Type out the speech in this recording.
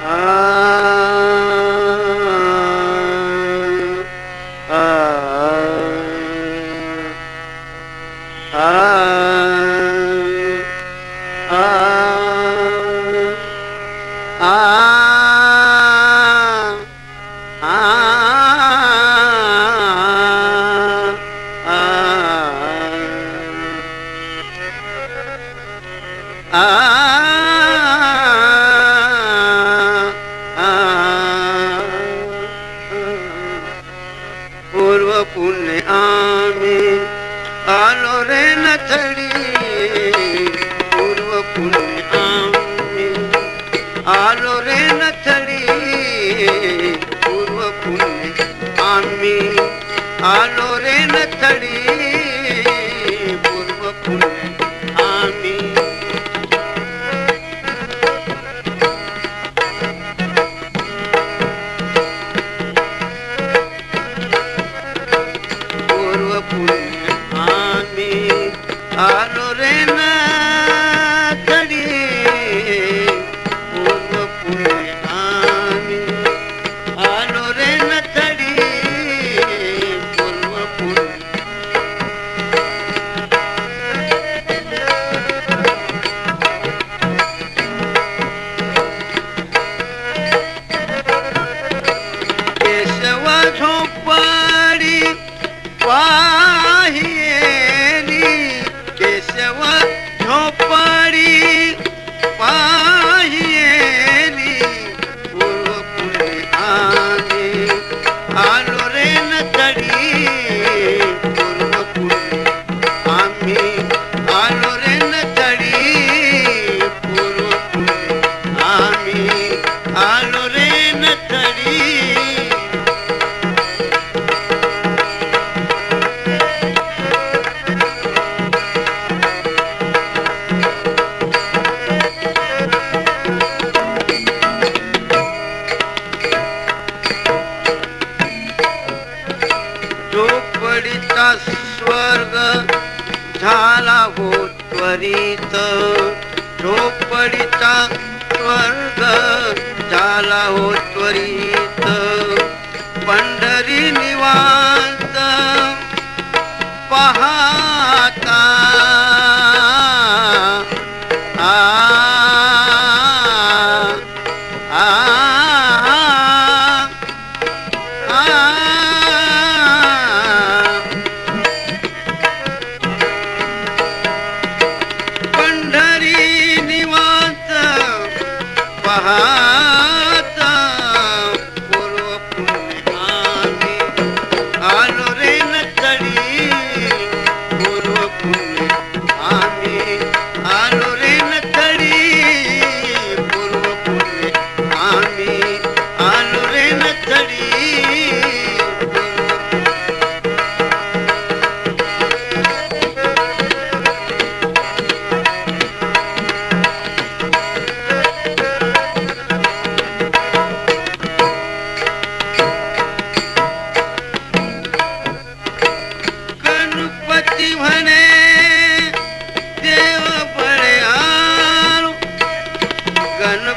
Ah પૂર્વ પુણ્ય આમે. આલો રે નથડી પૂર્વ પુણ્ય આમે. આલો રે નથડી પૂર્વ પુણ્ય આમે. આલો आवडीचा स्वर्ग झाला हो त्वरित. झोपडीचा स्वर्ग झाला हो त्वरित. हा गण